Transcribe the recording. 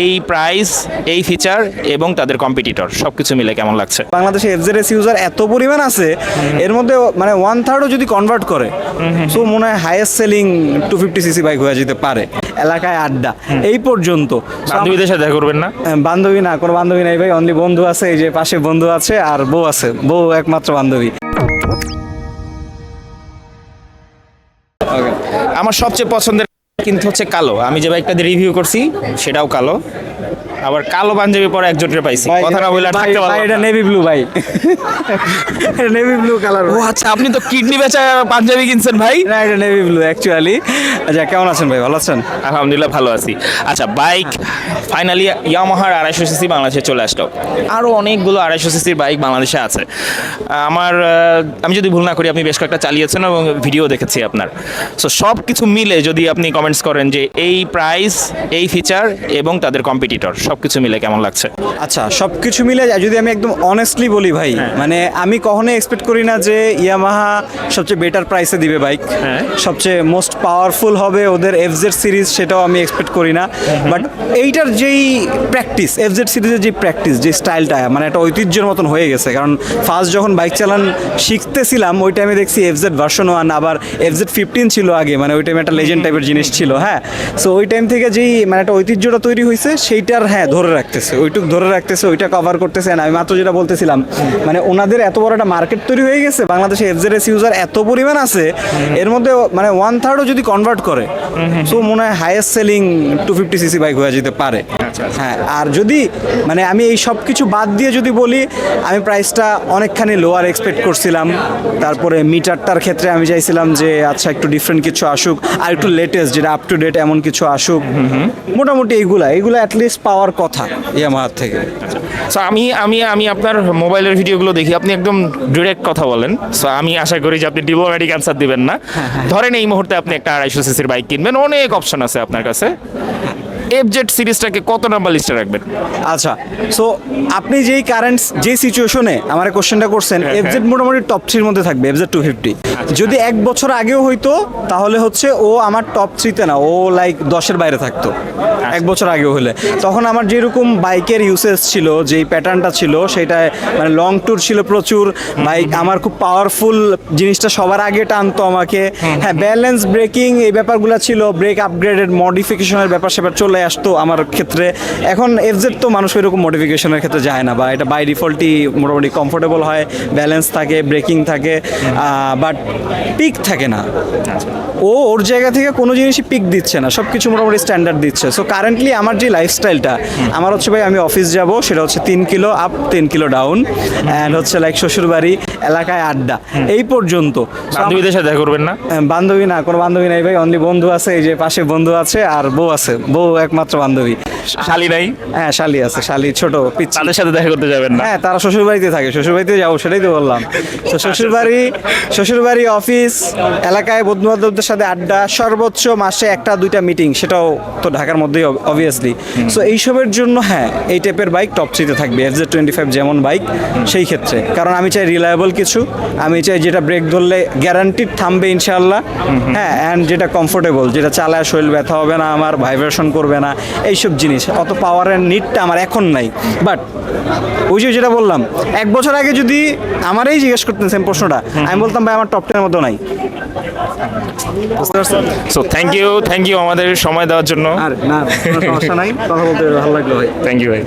এই প্রাইস এই ফিচার এবং তাদের কম্পিটিটর সব কিছু মিলে কেমন লাগছে? বাংলাদেশে এফজেডএস ইউজার এত পরিমাণ আছে এর মধ্যে মানে ওয়ান থার্ডও যদি কনভার্ট করে সো মনে হয় highest selling two fifty CC bike হয়ে যেতে পারে এলাকায় আড্ডা এই পর্যন্ত। বান্ধবীদের সাথে দেখা করবেন না? বান্ধবী না কোনো বান্ধবী নাই ভাই অনলি বন্ধু আছে এই যে পাশে বন্ধু আছে আর বউ আছে বউ একমাত্র বান্ধবী। আমার সবচেয়ে পছন্দের কিন্তু হচ্ছে কালো। আমি যে বাইকটা দিয়ে রিভিউ করছি সেটাও কালো। আবার কালো পাঞ্জাবি পরে একজোটের পাইছি। কথা না বলে থাকতে পারলাম এটা নেভি ব্লু ভাই। নেভি ব্লু কালার ও আচ্ছা আপনি তো কিডনি বেচা পাঞ্জাবি কিনছেন ভাই? না এটা নেভি ব্লু অ্যাকচুয়ালি আচ্ছা কেমন আছেন ভাই? ভালো আছেন? আলহামদুলিল্লাহ ভালো আছি। আচ্ছা বাইক ফাইনালি ইয়ামাহার আড়াইশো সিসি বাংলাদেশে চলে আসলো। আরও অনেকগুলো আড়াইশো সিসির বাইক বাংলাদেশে আছে। আমার আমি যদি ভুল না করি আপনি বেশ কয়েকটা চালিয়েছেন এবং ভিডিও দেখেছি আপনার। সো সব কিছু মিলে যদি আপনি কমেন্টস করেন যে এই প্রাইস এই ফিচার এবং তাদের কম্পিটিটর সব কিছু মিলে কেমন লাগছে? আচ্ছা সব কিছু মিলে যদি আমি একদম অনেস্টলি বলি ভাই মানে আমি কখনোই এক্সপেক্ট করি না যে ইয়ামাহা সবচেয়ে বেটার প্রাইসে দিবে বাইক হ্যাঁ। সবচেয়ে মোস্ট পাওয়ারফুল হবে ওদের এফজেড সিরিজ সেটাও আমি এক্সপেক্ট করি না। বাট এইটার যেই প্র্যাকটিস এফজেড সিরিজের যে প্র্যাকটিস যে স্টাইলটা মানে একটা ঐতিহ্যের মতন হয়ে গেছে। কারণ ফার্স্ট যখন বাইক চালান শিখতেছিলাম ওই টাইমে দেখছি এফজেড ভার্সন ওয়ান আবার এফজেড ফিফটিন ছিল আগে মানে ওই টাইমে একটা লেজেন্ড টাইপের জিনিস ছিল হ্যাঁ। সো ওই টাইম থেকে যেই মানে একটা ঐতিহ্যটা তৈরি হয়েছে সেইটার হ্যাঁ ধরে রাখতেছে। ওইটুক ধরে রাখতেছে ওইটা কভার করতেছে। না আমি মাত্র যেটা বলতেছিলাম মানে ওনাদের এত বড় একটা মার্কেট তৈরি হয়ে গেছে বাংলাদেশে এফজেডএস ইউজার এত পরিমাণ আছে এর মধ্যে মানে ওয়ান থার্ডও যদি কনভার্ট করে সো মনে হয় highest selling two fifty CC bike হয়ে যেতে পারে। হ্যাঁ আর যদি মানে আমি এই সব কিছু বাদ দিয়ে যদি বলি আমি প্রাইসটা অনেকখানি লোয়ার এক্সপেক্ট করছিলাম। তারপরে মিটারটার ক্ষেত্রে আমি চাইছিলাম যে আচ্ছা একটু ডিফারেন্ট কিছু আসুক আর একটু লেটেস্ট যেটা আপ টু ডেট এমন কিছু আসুক। মোটামুটি এইগুলা এইগুলো অ্যাটলিস্ট পাওয়ার কথা। ইয়ামাহার থেকে। সো আমি আমি আমি আপনার মোবাইলের ভিডিওগুলো দেখি আপনি একদম ডিরেক্ট কথা বলেন। সো আমি আশা করি যে আপনি ডিপ্লোম্যাটিক অ্যান্সার দিবেন না। ধরেন এই মুহূর্তে আপনি একটা আড়াইশো সিসির বাইক কিনবেন অনেক অপশন আছে আপনার কাছে। এফজেড সিরিজটাকে কত নাম্বার লিস্টে রাখবেন? আচ্ছা সো আপনি যেই কারেন্ট যে সিচুয়েশনে আমার কোশ্চেনটা করছেন হ্যাঁ, এফজেড মোটামুটি টপ থ্রির মধ্যে থাকবে এফজেড টু ফিফটি যদি এক বছর আগেও হইতো তাহলে হচ্ছে ও আমার টপ থ্রিতে না ও লাইক দশের বাইরে থাকতো এক বছর আগেও হলে। তখন আমার যেরকম বাইকের ইউসেজ ছিল যেই প্যাটার্নটা ছিল সেটা মানে লং ট্যুর ছিল প্রচুর বাইক আমার খুব পাওয়ারফুল জিনিসটা সবার আগে টানতো আমাকে। হ্যাঁ ব্যালেন্স ব্রেকিং এই ব্যাপারগুলো ছিল ব্রেক আপগ্রেডেড মডিফিকেশনের ব্যাপার স্যাপার চলে আসতো আমার ক্ষেত্রে। এখন এফজেড তো মানুষ এরকম মডিফিকেশনের ক্ষেত্রে যায় না বা এটা বাই ডিফল্টই মোটামুটি কমফোর্টেবল হয় ব্যালেন্স থাকে ব্রেকিং থাকে বাট পিক থাকে না। ও ওর জায়গা থেকে কোনো জিনিসই পিক দিচ্ছে না সব কিছু মোটামুটি স্ট্যান্ডার্ড দিচ্ছে। সো কারেন্টলি আমার যে লাইফস্টাইলটা আমার হচ্ছে ভাই আমি অফিস যাব সেটা হচ্ছে তিন কিলো আপ তিন কিলো ডাউন অ্যান্ড হচ্ছে লাইক শ্বশুরবাড়ি এলাকায় আড্ডা। এই পর্যন্ত। বান্ধবীদের সাথে দেখা করবেন না? বান্ধবী না কোনো বান্ধবী নাই ভাই অনলি বন্ধু আছে এই যে পাশে বন্ধু আছে আর বউ আছে। বউ একমাত্র বান্ধবী। শালি নাই? হ্যাঁ শালি আছে শালি ছোট তাদের সাথে দেখা করতে যাবেন না? হ্যাঁ তারা শ্বশুর বাড়িতে থাকে শ্বশুর বাড়িতে যাব সেটাই তো বললাম। তো শ্বশুর বাড়ি শ্বশুর বাড়ি অফিস এলাকায় বন্ধু বান্ধবদের সাথে আড্ডা সর্বোচ্চ মাসে একটা দুইটা মিটিং সেটাও তো ঢাকার মধ্যেই অবভিয়াসলি সো এইসবের জন্য হ্যাঁ এই টাইপের বাইক টপ থ্রিতে থাকবে এফ জেড টোয়েন্টি ফাইভ যেমন বাইক সেই ক্ষেত্রে। কারণ আমি চাই রিলায়েবল কিছু আমি চাই যেটা ব্রেক ধরলে গ্যারান্টিড থামবে ইনশাল্লাহ হ্যাঁ অ্যান্ড যেটা কমফোর্টেবল যেটা চালায় শরীর ব্যথা হবে না আমার ভাইব্রেশন করবে না এইসব জিনিস। অত পাওয়ারের নিডটা আমার এখন নাই। বাট ওই যে যেটা বললাম এক বছর আগে যদি আমারই জিজ্ঞেস করতেন সেম প্রশ্নটা আমি বলতাম ভাই আমার টপ টেনের মতো নাই। So thank you thank you আমাদের সময় দেওয়ার জন্য। আর না কোনো সমস্যা নাই। কথা বলতে ভালো লাগল ভাই। থ্যাংক ইউ ভাই।